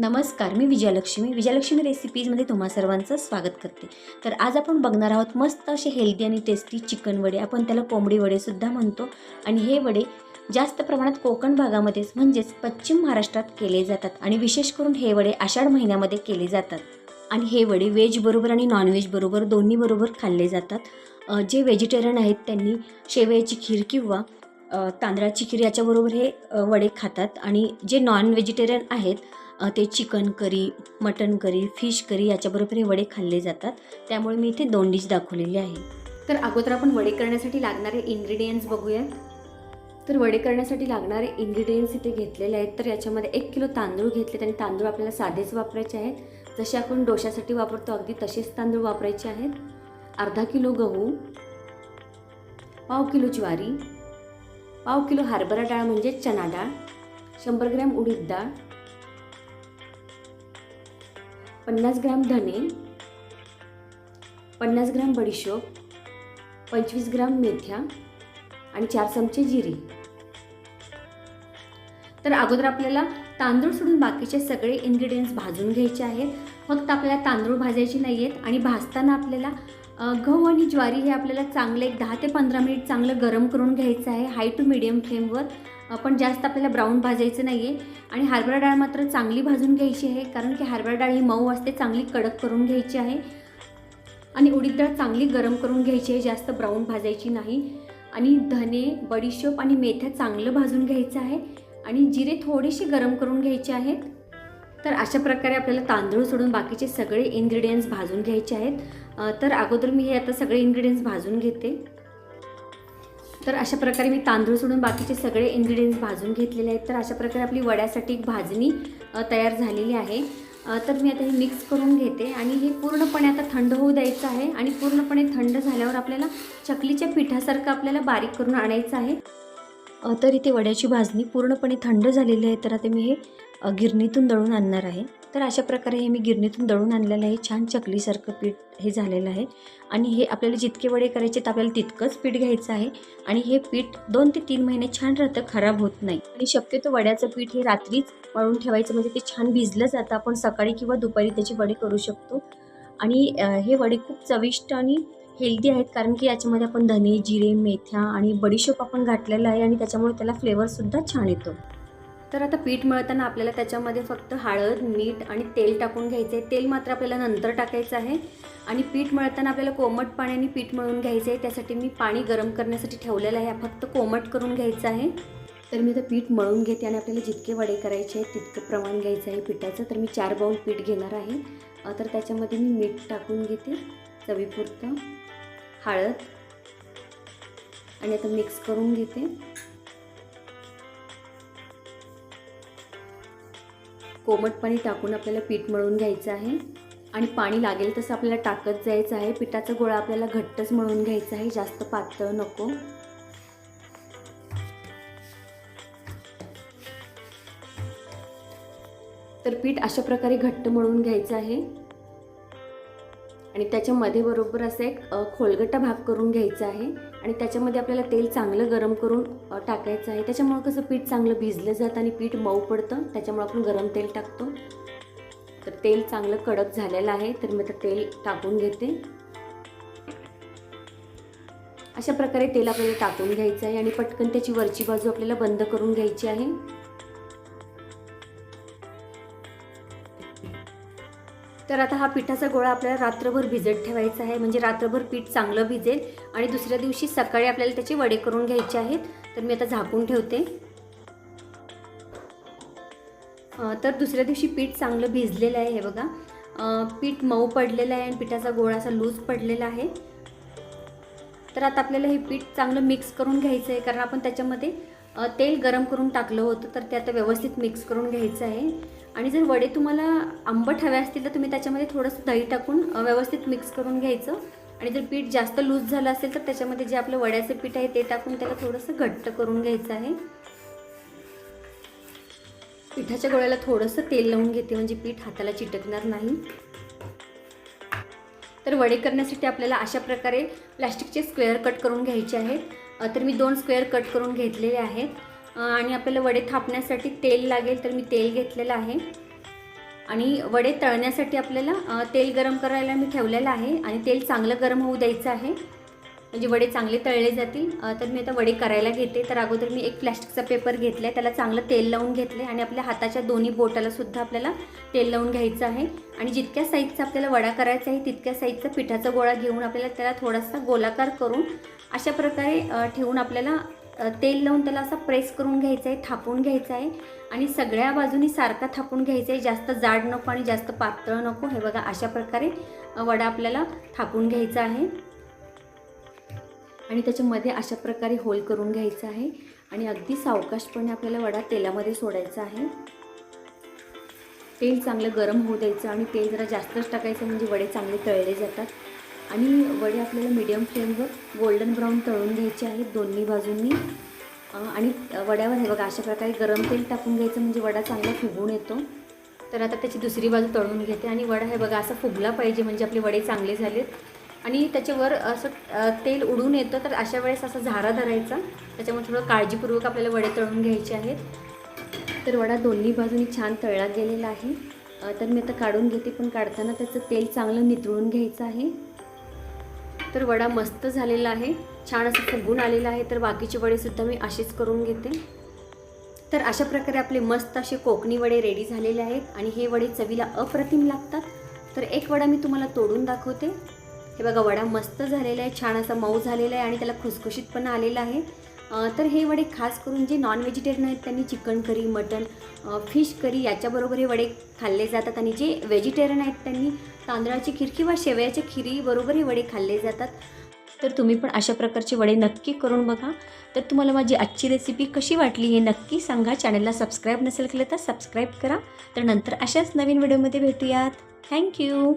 नमस्कार मी विजयालक्ष्मी. विजयालक्ष्मी रेसिपीजमध्ये तुम्हा सर्वांचं स्वागत करते. तर आज आपण बघणार आहोत मस्त असे हेल्दी आणि टेस्टी चिकन वडे. आपण त्याला कोंबडी वडेसुद्धा म्हणतो. आणि हे वडे जास्त प्रमाणात कोकण भागामध्येच म्हणजेच पश्चिम महाराष्ट्रात केले जातात. आणि विशेष करून हे वडे आषाढ महिन्यामध्ये केले जातात. आणि हे वडे व्हेज बरोबर आणि नॉनव्हेज बरोबर खाल्ले जातात. जे व्हेजिटेरियन आहेत त्यांनी शेवयाची खीर किंवा तांदळाची खीर याच्याबरोबर हे वडे खातात. आणि जे नॉन व्हेजिटेरियन आहेत ते chicken curry mutton curry fish curry याच्याबरोबर हे वडे खाल्ले जातात. त्यामुळे मी इथे दोन डिश दाखवलेली आहे. तर अगोदर आपण वडे करण्यासाठी लागणारे इन्ग्रेडियंट्स बघूयात तर वडे करण्यासाठी लागणारे इन्ग्रेडियंट्स इथे घेतलेले आहेत. तर याच्यामध्ये एक किलो तांदूळ घेतलेत आणि तांदूळ आपल्याला साधेच वापरायचे आहेत. जसे आपण डोशासाठी वापरतो अगदी तसेच तांदूळ वापरायचे आहेत. अर्धा किलो गहू पाव किलो ज्वारी पाव किलो हरभरा डाळ म्हणजे चना डाळ शंभर ग्रॅम उडीद डाळ पन्नास ग्रॅम धने पन्नास ग्रॅम बडीशोप पंचवीस ग्रॅम मेथ्या आणि चार चमचे जिरे. तर अगोदर आपल्याला तांदूळ सोडून बाकीचे सगळे इन्ग्रेडियंट्स भाजून घ्यायचे आहेत. फक्त आपल्याला तांदूळ भाजायचे नाही आहेत आणि भाजताना आपल्याला गहू आणि ज्वारी हे आपल्याला चांगलं एक दहा ते पंधरा मिनिट चांगलं गरम करून घ्यायचं आहे. हाय टू मिडियम फ्लेमवर पण जास्त आपल्याला ब्राऊन भाजायचं नाही आहे आणि हरभरा डाळ मात्र चांगली भाजून घ्यायची आहे कारण की हरभरा डाळ ही मऊ असते चांगली कडक करून घ्यायची आहे. आणि उडीद डाळ चांगली गरम करून घ्यायची आहे जास्त ब्राऊन भाजायची नाही. आणि धने बडीशोप आणि मेथ्या चांगलं भाजून घ्यायचं आहे. आणि जिरे थोडेसे गरम करून घ्यायचे आहेत. तर अशा प्रकारे आपल्याला तांदूळ सोडून बाकीचे सगळे इन्ग्रेडियंट्स भाजून घ्यायचे आहेत. तर अगोदर मी हे आता सगळे इन्ग्रेडियंट्स भाजून घेते. तर अशा प्रकारे मी तांदूळ सोडून बाकीचे सगळे इन्ग्रेडियंट्स भाजून घेतलेले आहेत. तर अशा प्रकारे आपली वड्यासाठी एक भाजणी तयार झालेली आहे. तर मी आता हे मिक्स करून घेते आणि हे पूर्णपणे आता थंड होऊ द्यायचं आहे आणि पूर्णपणे थंड झाल्यावर आपल्याला चकलीच्या पिठासारखं आपल्याला बारीक करून आणायचं आहे. तर इथे वड्याची भाजणी पूर्णपणे थंड झालेली आहे. तर आता मी हे गिरणीतून दळून आणणार आहे. तर अशा प्रकारे हे मी गिरणीतून दळून आणलेलं आहे. छान चकलीसारखं पीठ हे झालेलं आहे. आणि हे आपल्याला जितके वडे करायचे तर आपल्याला तितकंच पीठ घ्यायचं आहे. आणि हे पीठ दोन ते तीन महिने छान राहतं खराब होत नाही. आणि शक्यतो वड्याचं पीठ हे रात्रीच मळून ठेवायचं म्हणजे ते छान भिजलं जातं. आपण सकाळी किंवा दुपारी त्याचे वडे करू शकतो. आणि हे वडे खूप चविष्ट आणि हेल्दी आहेत. कारण की याच्यामध्ये आपण धने जिरे मेथ्या आणि बडीशोप आपण घातलेला आहे आणि त्याच्यामुळे त्याला फ्लेवरसुद्धा छान येतो. तर आता पीठ मळताना आपल्याला त्याच्यामध्ये फक्त हळद मीठ आणि तेल टाकून घ्यायचं आहे तेल मात्र आपल्याला नंतर टाकायचं आहे. आणि पीठ मळताना आपल्याला कोमट पाण्याने पीठ मळून घ्यायचं आहे त्यासाठी मी पाणी गरम करण्यासाठी ठेवलेलं आहे. फक्त कोमट करून घ्यायचं आहे. तर मी आता पीठ मळून घेते आणि आपल्याला जितके वडे करायचे आहेत तितकं प्रमाण घ्यायचं आहे पिठाचं. तर मी चार बाऊल पीठ घेणार आहे. तर त्याच्यामध्ये मी मीठ टाकून घेते. चवीपुरतं हळद. आणि आता मिक्स करून घेते. कोमट पाणी टाकून आपल्याला पीठ मळून घ्यायचं आहे. आणि पाणी लागेल तसं आपल्याला टाकत जायचं आहे. पिठाचा गोळा आपल्याला घट्टच मळून घ्यायचा आहे. जास्त पातळ नको. तर पीठ अशा प्रकारे घट्ट मळून घ्यायचं आहे. आणि त्याच्यामध्ये बरोबर असं एक खोलगट्टा खोलगटा भाग करून घ्यायचा आहे आणि त्याच्यामध्ये आपल्याला तेल चांगलं गरम करून टाकायचं आहे. त्याच्यामुळं कसं पीठ चांगलं भिजलं जातं आणि पीठ मऊ पडतं. त्याच्यामुळं आपण गरम तेल टाकतो. तर तेल चांगलं कडक झालेलं आहे तर मी आता तेल टाकून घेते. अशा प्रकारे तेल आपल्याला टाकून घ्यायचं आहे आणि पटकन त्याची वरची बाजू आपल्याला बंद करून घ्यायची आहे. तर आता हा पिठाचा गोळा आपल्याला रात्रभर भिजत ठेवायचा आहे. म्हणजे रात्रभर पीठ चांगलं भिजेल आणि दुसऱ्या दिवशी सकाळी आपल्याला त्याचे वडे करून घ्यायचे आहेत. तर मी आता झाकून ठेवते. तर दुसऱ्या दिवशी पीठ चांगलं भिजलेलं आहे हे बघा. पीठ मऊ पडलेलं आहे आणि पिठाचा गोळा असा लूज पडलेला आहे. तर आता आपल्याला हे पीठ चांगलं मिक्स करून घ्यायचं आहे कारण आपण त्याच्यामध्ये तेल गरम करून टाकलं होतं तर ते आता व्यवस्थित मिक्स करून घ्यायचं आहे. आणि जर वडे तुम्हाला आंबट हवे असतील तर तुम्ही त्याच्यामध्ये थोडंसं दही टाकून व्यवस्थित मिक्स करून घ्यायचं. आणि जर पीठ जास्त लूज झालं असेल तर त्याच्यामध्ये जे आपलं वड्याचं पीठ आहे ते टाकून त्याला थोडंसं घट्ट करून घ्यायचं आहे. पिठाच्या गोळ्याला थोडंसं तेल लावून घेते म्हणजे पीठ हाताला चिटकणार नाही. तर वडे करण्यासाठी आपल्याला अशा प्रकारे प्लॅस्टिकचे स्क्वेअर कट करून घ्यायचे आहेत. तर मी दोन स्क्वेअर कट करून घेतलेले आहेत. आणि आपल्याला वडे थापण्यासाठी तेल लागेल तर मी तेल घेतलेलं आहे. आणि वडे तळण्यासाठी आपल्याला तेल गरम करायला मी ठेवलेलं आहे आणि तेल चांगलं गरम होऊ द्यायचं आहे. म्हणजे वडे चांगले तळले जातील. तर मी आता वडे करायला घेते. तर अगोदर मी एक प्लॅस्टिकचा पेपर घेतला आहे त्याला चांगलं तेल लावून घेतले आणि आपल्या हाताच्या दोन्ही बोटाला सुद्धा आपल्याला तेल लावून घ्यायचं आहे. आणि जितक्या साईजचा आपल्याला वडा करायचा आहे तितक्या साईजचा पिठाचा गोळा घेऊन आपल्याला त्याला थोडासा गोलाकार करून अशा प्रकारे ठेवून आपल्याला तेल लावून त्याला असा प्रेस करून घ्यायचं आहे थापून घ्यायचं आहे. आणि सगळ्या बाजूनी सारखा थापून घ्यायचं आहे. जास्त जाड नको आणि जास्त पातळ नको. हे बघा अशा प्रकारे वडा आपल्याला थापून घ्यायचा आहे. आणि त्याच्यामध्ये अशा प्रकारे होल करून घ्यायचं आहे. आणि अगदी सावकाशपणे आपल्याला वडा तेलामध्ये सोडायचा आहे. तेल चांगलं गरम होऊ द्यायचं आणि तेल जरा जास्तच टाकायचं म्हणजे वडे चांगले तळले जातात. आणि वडे आपल्याला मीडियम फ्लेमवर गोल्डन ब्राऊन तळून घ्यायचे आहेत दोन्ही बाजूंनी. आणि वड्यावर हे बघा अशा प्रकारे गरम तेल टाकून घ्यायचं म्हणजे वडा चांगला फुगून येतो. तर आता त्याची दुसरी बाजू तळून घेते. आणि वडा हे बघा असा फुगला पाहिजे म्हणजे आपले वडे चांगले झालेत. आणि त्याच्यावर असं तेल उडून येतं तर अशा वेळेस असा झारा धरायचा. त्याच्यामुळे थोडं काळजीपूर्वक आपल्याला वडे तळून घ्यायचे आहेत. तर वडा दोन्ही बाजूनी छान तळला गेलेला आहे. तर मी आता काढून घेते पण काढताना त्याचं तेल चांगलं नितळून घ्यायचं आहे. तर वडा मस्त झालेला आहे. छान असं फुगून आलेला आहे तर बाकीचे वडेसुद्धा मी असेच करून घेते. तर अशा प्रकारे आपले मस्त असे कोकणी वडे रेडी झालेले आहेत. आणि हे वडे चवीला अप्रतिम लागतात. तर एक वडा मी तुम्हाला तोडून दाखवते. हे बघा वडा मस्त झालेला आहे छान असा मऊ झालेला आहे आणि त्याला खुसखुशीत पण आलेला आहे. तर हे वडे खास करून जे नॉन व्हेजिटेरियन आहेत त्यांनी chicken curry mutton fish curry याच्याबरोबर हे वडे खाल्ले जातात आणि जे व्हेजिटेरियन आहेत त्यांनी तांदळाची खीर किंवा शेवयाच्या खिरीबरोबर हे वडे खाल्ले जातात. तर तुम्ही पण अशा प्रकारचे वडे नक्की करून बघा. तर तुम्हाला माझी आजची रेसिपी कशी वाटली हे नक्की सांगा. चॅनलला सबस्क्राईब नसेल केलं तर सबस्क्राईब करा. तर नंतर अशाच नवीन व्हिडिओमध्ये भेटूयात. थँक्यू